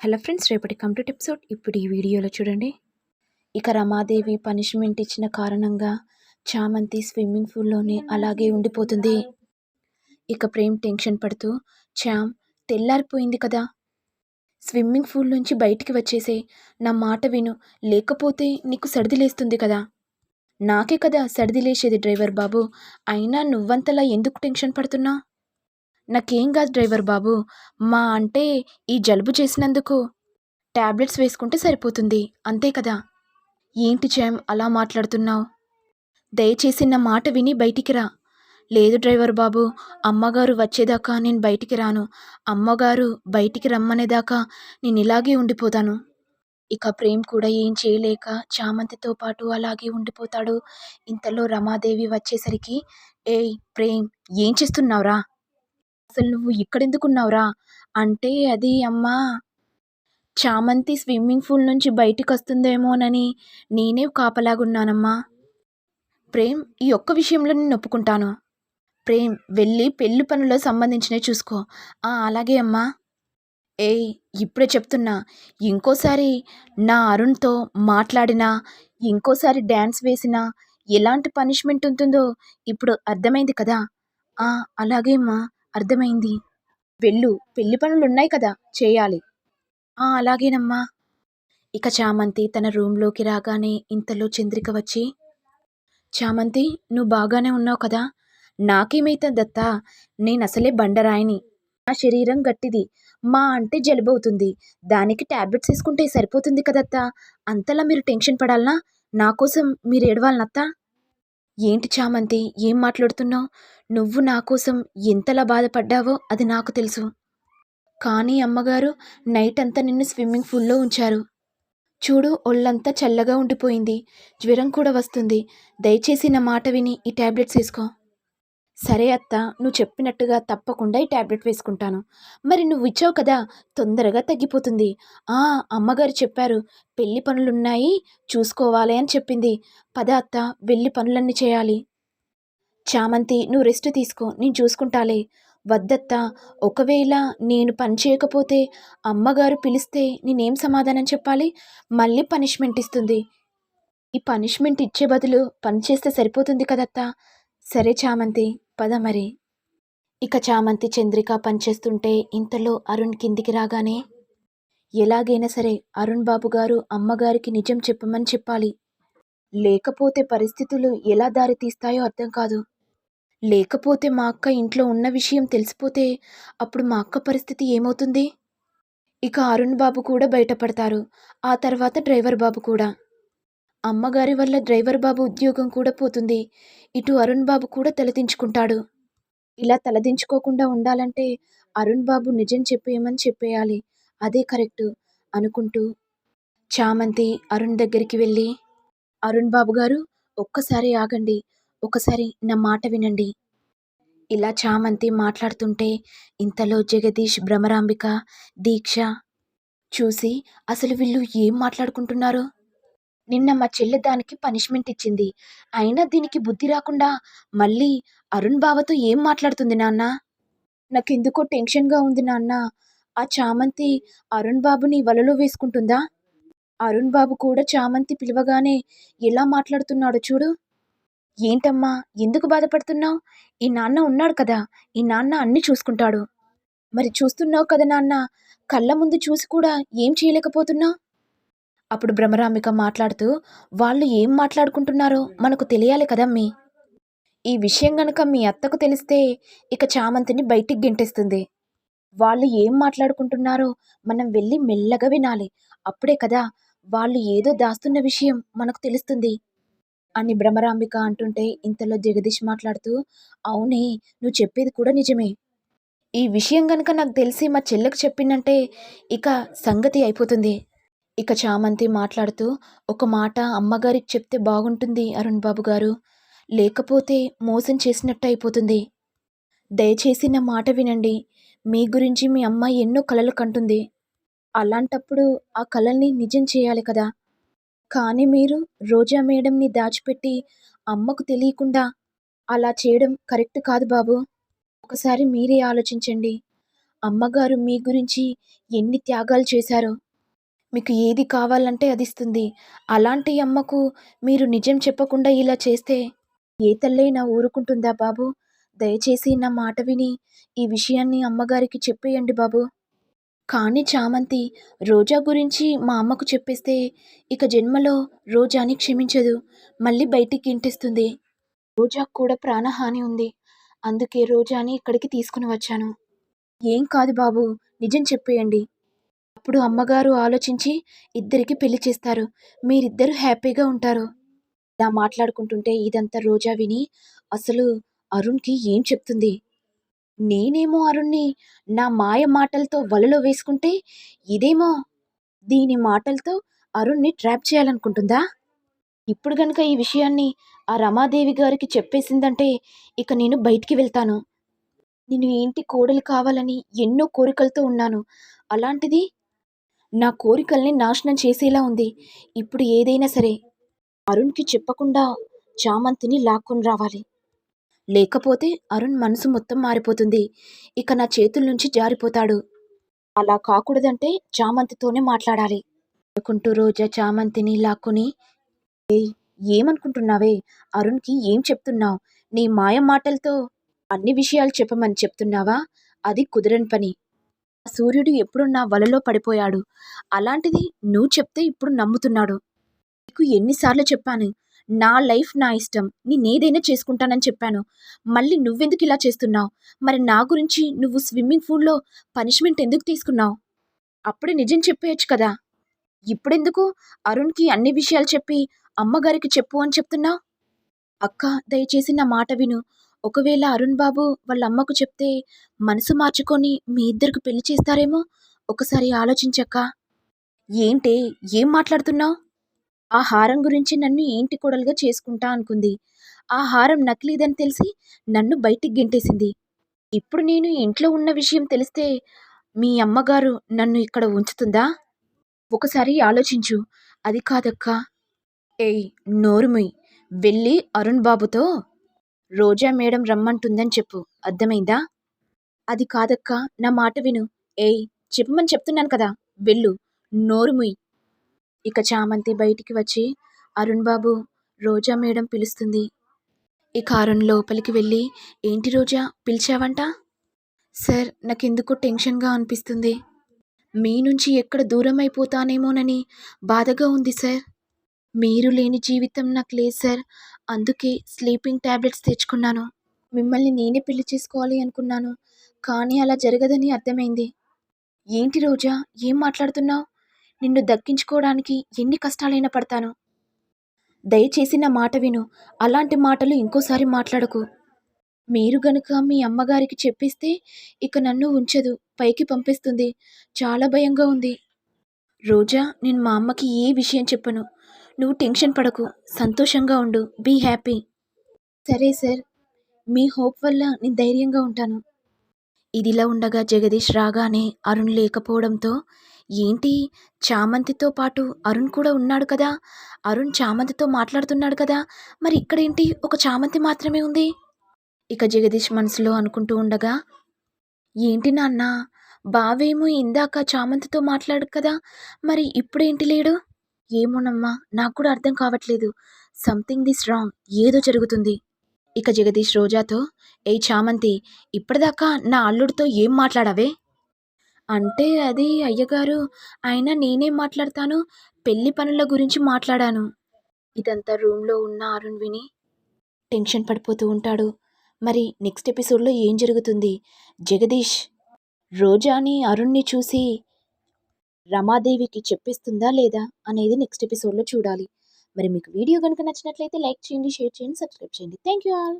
Hello friends రేపటి complete episode ఇప్పుడు ఈ వీడియోలో చూడండి. ఇక రమాదేవి పనిష్మెంట్ ఇచ్చిన కారణంగా చామంతి స్విమ్మింగ్ పూల్లోనే అలాగే ఉండిపోతుంది. ఇక ప్రేమ్ టెన్షన్ పడుతూ చామ్ తెల్లారిపోయింది కదా. స్విమ్మింగ్ పూల్ నుంచి బయటికి వచ్చేసే నా మాట విను లేకపోతే నీకు సర్దిలేస్తుంది కదా. నాకే కదా సర్దిలేసేది డ్రైవర్ బాబు. అయినా నువ్వంతలా ఎందుకు టెన్షన్ పడుతున్నా? నాకేం కాదు డ్రైవర్ బాబు. మా అంటే ఈ జలుబు చేసినందుకు. టాబ్లెట్స్ వేసుకుంటే సరిపోతుంది. అంతే కదా. ఏంటి జయం అలా మాట్లాడుతున్నావు? దయచేసి నా మాట విని బయటికి రా. లేదు డ్రైవర్ బాబు అమ్మగారు వచ్చేదాకా నేను బయటికి రాను. అమ్మగారు బయటికి రమ్మనేదాకా నేను ఇలాగే ఉండిపోతాను. ఇక ప్రేమ్ కూడా ఏం చేయలేక చామంతితో పాటు అలాగే ఉండిపోతాడు. ఇంతలో రమాదేవి వచ్చేసరికి ఏయ్ ప్రేమ్ ఏం చేస్తున్నావురా? అసలు నువ్వు ఇక్కడెందుకున్నావురా? అంటే అది అమ్మా చామంతి స్విమ్మింగ్ పూల్ నుంచి బయటికి వస్తుందేమోనని నేనే కాపలాగున్నానమ్మా. ప్రేమ్ ఈ ఒక్క విషయంలో నేను ఒప్పుకుంటాను. ప్రేమ్ వెళ్ళి పెళ్ళి పనులకు సంబంధించినవి చూసుకో. ఆ అలాగే అమ్మా. ఏ ఇప్పుడే చెప్తున్నా. ఇంకోసారి నా అరుణ్తో మాట్లాడినా ఇంకోసారి డ్యాన్స్ వేసినా ఎలాంటి పనిష్మెంట్ ఉంటుందో ఇప్పుడు అర్థమైంది కదా. అలాగే అమ్మా. అర్థమైంది. వెళ్ళు పెళ్ళి పనులు ఉన్నాయి కదా చేయాలి. ఆ అలాగేనమ్మా. ఇక చామంతి తన రూమ్లోకి రాగానే ఇంతలో చంద్రిక వచ్చి చామంతి నువ్వు బాగానే ఉన్నావు కదా? నాకేమైతే దత్తా? నేను అసలే బండరాయిని. నా శరీరం గట్టిది. మా అంటే జలుబవుతుంది. దానికి టాబ్లెట్స్ వేసుకుంటే సరిపోతుంది కదత్తా అంతలా మీరు టెన్షన్ పడాలనా? నా కోసం మీరు ఏడవాలనత్తా? ఏంటి చామంతి? ఏం మాట్లాడుతున్నావు? నువ్వు నా కోసం ఎంతలా బాధపడ్డావో అది నాకు తెలుసు. కానీ అమ్మగారు నైట్ అంతా నిన్ను స్విమ్మింగ్ పూల్లో ఉంచారు. చూడు ఒళ్ళంతా చల్లగా ఉండిపోయింది. జ్వరం కూడా వస్తుంది. దయచేసి నా మాట విని ఈ టాబ్లెట్స్ వేసుకో. సరే అత్త నువ్వు చెప్పినట్టుగా తప్పకుండా ఈ ట్యాబ్లెట్ వేసుకుంటాను. మరి నువ్వు ఇచ్చావు కదా తొందరగా తగ్గిపోతుంది. ఆ అమ్మగారు చెప్పారు. పెళ్ళి పనులున్నాయి చూసుకోవాలి అని చెప్పింది. పద అత్త వెళ్ళి పనులన్నీ చేయాలి. చామంతి నువ్వు రెస్ట్ తీసుకో నేను చూసుకుంటాలే. వద్దత్తా ఒకవేళ నేను పని చేయకపోతే అమ్మగారు పిలిస్తే నేనేం సమాధానం చెప్పాలి? మళ్ళీ పనిష్మెంట్ ఇస్తుంది. ఈ పనిష్మెంట్ ఇచ్చే బదులు పని చేస్తే సరిపోతుంది కదత్తా? సరే చామంతి పద మరి. ఇక చామంతి చంద్రిక పనిచేస్తుంటే ఇంతలో అరుణ్ కిందికి రాగానే ఎలాగైనా సరే అరుణ్ బాబు గారు అమ్మగారికి నిజం చెప్పమని చెప్పాలి. లేకపోతే పరిస్థితులు ఎలా దారి తీస్తాయో అర్థం కాదు. లేకపోతే మా అక్క ఇంట్లో ఉన్న విషయం తెలిసిపోతే అప్పుడు మా అక్క పరిస్థితి ఏమవుతుంది? ఇక అరుణ్ బాబు కూడా బయటపడతారు. ఆ తర్వాత డ్రైవర్ బాబు కూడా. అమ్మగారి వల్ల డ్రైవర్ బాబు ఉద్యోగం కూడా పోతుంది. ఇటు అరుణ్ బాబు కూడా తలదించుకుంటాడు ఇలా తలదించుకోకుండా ఉండాలంటే అరుణ్ బాబు నిజం చెప్పేయమని చెప్పేయాలి. అదే కరెక్ట్ అనుకుంటూ చామంతి అరుణ్ దగ్గరికి వెళ్ళి అరుణ్ బాబు గారు ఒక్కసారి ఆగండి. ఒకసారి నా మాట వినండి. ఇలా చామంతి మాట్లాడుతుంటే ఇంతలో జగదీష్ భ్రమరాంబిక దీక్ష చూసి అసలు వీళ్ళు ఏం మాట్లాడుకుంటున్నారు? నిన్న మా చెల్లె దానికి పనిష్మెంట్ ఇచ్చింది. అయినా దీనికి బుద్ధి రాకుండా మళ్ళీ అరుణ్ బావతో ఏం మాట్లాడుతుంది నాన్న? నాకెందుకో టెన్షన్గా ఉంది నాన్న. ఆ చామంతి అరుణ్ బాబుని వలలో వేసుకుంటుందా? అరుణ్ బాబు కూడా చామంతి పిలవగానే ఎలా మాట్లాడుతున్నాడో చూడు. ఏంటమ్మా? ఎందుకు బాధపడుతున్నావు? ఈ నాన్న ఉన్నాడు కదా ఈ నాన్న అన్ని చూసుకుంటాడు. మరి చూస్తున్నావు కదా నాన్న కళ్ళ ముందు చూసి కూడా ఏం చేయలేకపోతున్నావు? అప్పుడు భ్రమరాంబిక మాట్లాడుతూ వాళ్ళు ఏం మాట్లాడుకుంటున్నారో మనకు తెలియాలి కదమ్మీ ఈ విషయం గనక మీ అత్తకు తెలిస్తే ఇక చామంతిని బయటికి గెంటేస్తుంది. వాళ్ళు ఏం మాట్లాడుకుంటున్నారో మనం వెళ్ళి మెల్లగా వినాలి. అప్పుడే కదా వాళ్ళు ఏదో దాస్తున్న విషయం మనకు తెలుస్తుంది. అని భ్రమరాంబిక అంటుంటే ఇంతలో జగదీష్ మాట్లాడుతూ అవునే నువ్వు చెప్పేది కూడా నిజమే. ఈ విషయం కనుక నాకు తెలిసి మా చెల్లెకు చెప్పిందంటే ఇక సంగతి అయిపోతుంది. ఇక చామంతి మాట్లాడుతూ ఒక మాట అమ్మగారికి చెప్తే బాగుంటుంది అరుణ్ బాబు గారు. లేకపోతే మోసం చేసినట్టు అయిపోతుంది. దయచేసి నా మాట వినండి. మీ గురించి మీ అమ్మ ఎన్నో కలలు కంటుంది. అలాంటప్పుడు ఆ కళల్ని నిజం చేయాలి కదా. కానీ మీరు రోజా మేడంని దాచిపెట్టి అమ్మకు తెలియకుండా అలా చేయడం కరెక్ట్ కాదు బాబు. ఒకసారి మీరే ఆలోచించండి. అమ్మగారు మీ గురించి ఎన్ని త్యాగాలు చేశారో. మీకు ఏది కావాలంటే అది ఇస్తుంది. అలాంటి అమ్మకు మీరు నిజం చెప్పకుండా ఇలా చేస్తే ఏ తల్లైనా ఊరుకుంటుందా బాబు? దయచేసి నా మాట విని ఈ విషయాన్ని అమ్మగారికి చెప్పేయండి బాబు. కానీ చామంతి రోజా గురించి మా అమ్మకు చెప్పేస్తే ఇక జన్మలో రోజాని క్షమించదు. మళ్ళీ బయటికి ఇంటిస్తుంది. రోజాకు కూడా ప్రాణహాని ఉంది. అందుకే రోజాని ఇక్కడికి తీసుకుని వచ్చాను. ఏం కాదు బాబు నిజం చెప్పేయండి. అప్పుడు అమ్మగారు ఆలోచించి ఇద్దరికి పెళ్ళి చేస్తారు. మీరిద్దరు హ్యాపీగా ఉంటారు. ఇలా మాట్లాడుకుంటుంటే ఇదంతా రోజా విని అసలు అరుణ్కి ఏం చెప్తుంది? నేనేమో అరుణ్ణి నా మాయ మాటలతో వలలో వేసుకుంటే ఇదేమో దీని మాటలతో అరుణ్ని ట్రాప్ చేయాలనుకుంటుందా? ఇప్పుడు గనుక ఈ విషయాన్ని ఆ రమాదేవి గారికి చెప్పేసిందంటే ఇక నేను బయటికి వెళ్తాను. నేను ఏంటి కోడలు కావాలని ఎన్నో కోరికలతో ఉన్నాను. అలాంటిది నా కోరికల్ని నాశనం చేసేలా ఉంది. ఇప్పుడు ఏదైనా సరే అరుణ్కి చెప్పకుండా చామంతిని లాక్కొని రావాలి. లేకపోతే అరుణ్ మనసు మొత్తం మారిపోతుంది. ఇక నా చేతుల నుంచి జారిపోతాడు. అలా కాకూడదంటే చామంతితోనే మాట్లాడాలి. అనుకుంటూ రోజా చామంతిని లాక్కుని ఏమనుకుంటున్నావే? అరుణ్కి ఏం చెప్తున్నావు? నీ మాయ మాటలతో అన్ని విషయాలు చెప్పమని చెప్తున్నావా? అది కుదరని పని. సూర్యుడు ఎప్పుడు నా వలలో పడిపోయాడు. అలాంటిది నువ్వు చెప్తే ఇప్పుడు నమ్ముతున్నాడు. నీకు ఎన్నిసార్లు చెప్పాను నా లైఫ్ నా ఇష్టం. నేనేదైనా చేసుకుంటానని చెప్పాను. మళ్ళీ నువ్వెందుకు ఇలా చేస్తున్నావు? మరి నా గురించి నువ్వు స్విమ్మింగ్ పూల్లో పనిష్మెంట్ ఎందుకు తీసుకున్నావు? అప్పుడే నిజం చెప్పేయచ్చు కదా. ఇప్పుడెందుకు అరుణ్కి అన్ని విషయాలు చెప్పి అమ్మగారికి చెప్పు అని చెప్తున్నావు? అక్క దయచేసి నా మాట విను. ఒకవేళ అరుణ్ బాబు వాళ్ళ అమ్మకు చెప్తే మనసు మార్చుకొని మీ ఇద్దరికి పెళ్ళి చేస్తారేమో? ఒకసారి ఆలోచించక్క. ఏంటే? ఏం మాట్లాడుతున్నావు? ఆ హారం గురించి నన్ను ఏంటి కొడలుగా చేసుకుంటా అనుకుంది. ఆ హారం నకిలీదని తెలిసి నన్ను బయటికి గెంటేసింది. ఇప్పుడు నేను ఇంట్లో ఉన్న విషయం తెలిస్తే మీ అమ్మగారు నన్ను ఇక్కడ ఉంచుతుందా? ఒకసారి ఆలోచించు. అది కాదక్క. ఏయ్ నోరుముయ్. వెళ్ళి అరుణ్ బాబుతో రోజా మేడం రమ్మంటుందని చెప్పు. అర్థమైందా? అది కాదక్క. నా మాట విను. ఏయ్ చెప్పమని చెప్తున్నాను కదా. వెళ్ళు. నోరుముయ్. ఇక చామంతి బయటికి వచ్చి అరుణ్ బాబు రోజా మేడం పిలుస్తుంది. ఇక అరుణ్ లోపలికి వెళ్ళి ఏంటి రోజా పిలిచావంట? సార్ నాకెందుకో టెన్షన్గా అనిపిస్తుంది. మీ నుంచి ఎక్కడ దూరం అయిపోతానేమోనని బాధగా ఉంది సార్. మీరు లేని జీవితం నాకు లేదు సార్. అందుకే స్లీపింగ్ ట్యాబ్లెట్స్ తెచ్చుకున్నాను. మిమ్మల్ని నేనే పెళ్ళి చేసుకోవాలి అనుకున్నాను. కానీ అలా జరగదని అర్థమైంది. ఏంటి రోజా ఏం మాట్లాడుతున్నావు? నిన్ను దక్కించుకోవడానికి ఎన్ని కష్టాలైనా పడతాను. దయచేసి నా మాట విను. అలాంటి మాటలు ఇంకోసారి మాట్లాడకు. మీరు గనుక మీ అమ్మగారికి చెప్పిస్తే ఇక నన్ను ఉంచదు పైకి పంపిస్తుంది. చాలా భయంగా ఉంది. రోజా నేను మా అమ్మకి ఏ విషయం చెప్పను. నువ్వు టెన్షన్ పడకు. సంతోషంగా ఉండు. Be happy. సరే సార్. మీ హోప్ వల్ల నేను ధైర్యంగా ఉంటాను. ఇదిలా ఉండగా జగదీష్ రాగానే అరుణ్ లేకపోవడంతో ఏంటి? చామంతితో పాటు అరుణ్ కూడా ఉన్నాడు కదా? అరుణ్ చామంతితో మాట్లాడుతున్నాడు కదా? మరి ఇక్కడేంటి? ఒక చామంతి మాత్రమే ఉంది? ఇక జగదీష్ మనసులో అనుకుంటూ ఉండగా ఏంటి నాన్న? బావేమో ఇందాక చామంతితో మాట్లాడు కదా? మరి ఇప్పుడేంటి లేడు? ఏమోనమ్మా నాకు కూడా అర్థం కావట్లేదు. సంథింగ్ దిస్ రాంగ్ ఏదో జరుగుతుంది. ఇక జగదీష్ రోజాతో ఏ చామంతి ఇప్పటిదాకా నా అల్లుడితో ఏం మాట్లాడావే? అంటే అది అయ్యగారు అయినా నేనేం మాట్లాడతాను? పెళ్ళి పనుల గురించి మాట్లాడాను. ఇదంతా రూమ్లో ఉన్న అరుణ్ విని టెన్షన్ పడిపోతూ ఉంటాడు. మరి నెక్స్ట్ ఎపిసోడ్లో ఏం జరుగుతుంది? జగదీష్ రోజాని అరుణ్ని చూసి రమాదేవికి చెప్పిస్తుందా లేదా అనేది నెక్స్ట్ ఎపిసోడ్లో చూడాలి. మరి మీకు వీడియో కనుక నచ్చినట్లయితే లైక్ చేయండి షేర్ చేయండి సబ్స్క్రైబ్ చేయండి. Thank you all.